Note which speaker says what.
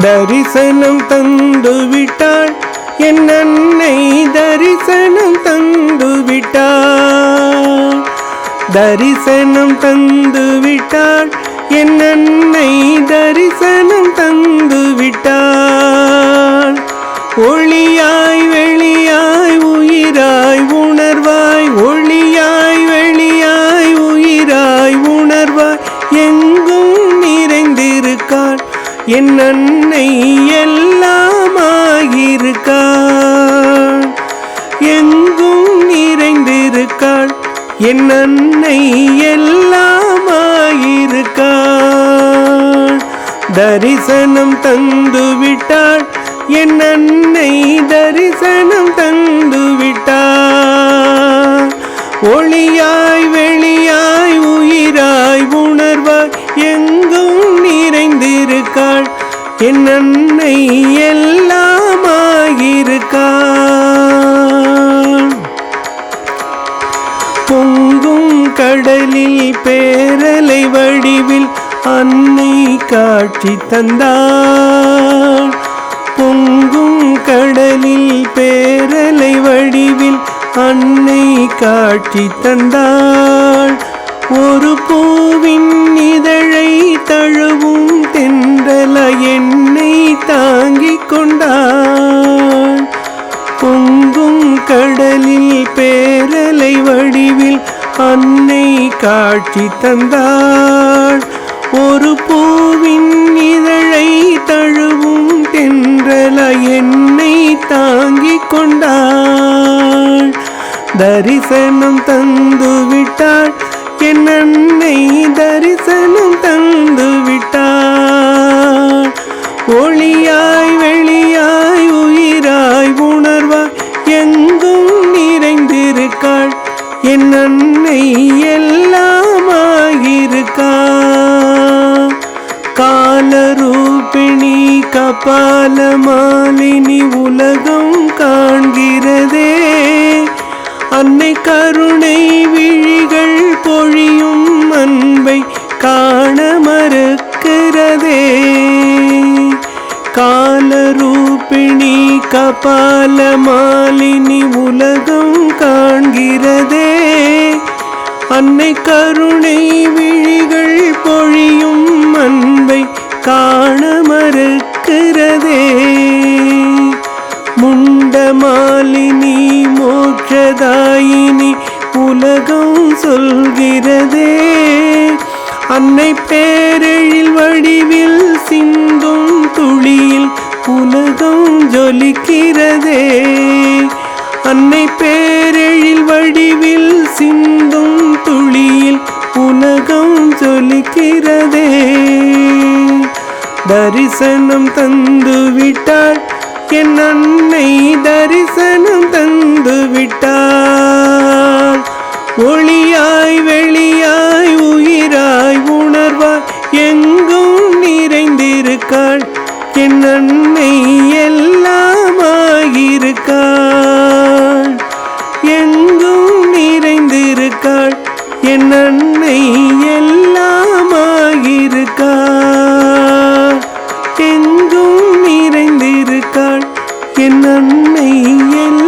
Speaker 1: தரிசனம் தந்து விட்டாள் என் அன்னை தரிசனம் தந்து விட்டாள் தரிசனம் தந்து விட்டாள் என் அன்னை தரிசனம் தந்து விட்டாள் என் அன்னை எல்லாமாயிருக்காள். எங்கும் நிறைந்திருக்காள். என் அன்னை எல்லாமாயிருக்காள். தரிசனம் தந்து விட்டாள் என் அன்னை தரிசனம் தந்து விட்டாள் ஒளியாய் என் அன்னை எல்லாமாயிருக்காள். பொங்கும் கடலில் பேரலை வடிவில் அன்னை காட்சி தந்தாள். பொங்கும் கடலில் பேரலை வடிவில் அன்னை காட்சி தந்தாள். ஒரு பூவின் இதழ் கடலில் பேரலை வடிவில் அன்னை காட்சி தந்தாள். ஒரு பூவின் இதழை தழுவும் தென்றல என்னை தாங்கிக் கொண்டாள். தரிசனம் தந்துவிட்டாள். என் அன்னை தரிசனம் காலரூபிணி மாலினி உலகம் காண்கிறதே. அன்னை கருணை விழிகள் பொழியும் அன்பை காண மறுக்கிறதே. காலரூபிணி கபால மாலினி உலகம் காண்கிறதே. அன்னை கருணை விழிகள் மாலினி மோட்சதாயினி உலகம் சொல்கிறதே. அன்னை பேரெழில் வடிவில் சிந்தும் துளியில் உலகம் ஜொலிக்கிறதே. அன்னை பேரெழில் வடிவில் சிந்தும் துளியில் உலகம் ஜொலிக்கிறதே. தரிசனம் தந்துவிட்டாள் என் அன்னை தரிசனம் நிறைந்திருக்காள் எங்கும் நிறைந்திருக்காள். என் அன்னை எல்லாமாயிருக்காள். எங்கும் நிறைந்திருக்காள். என் அன்னை எல்லாம்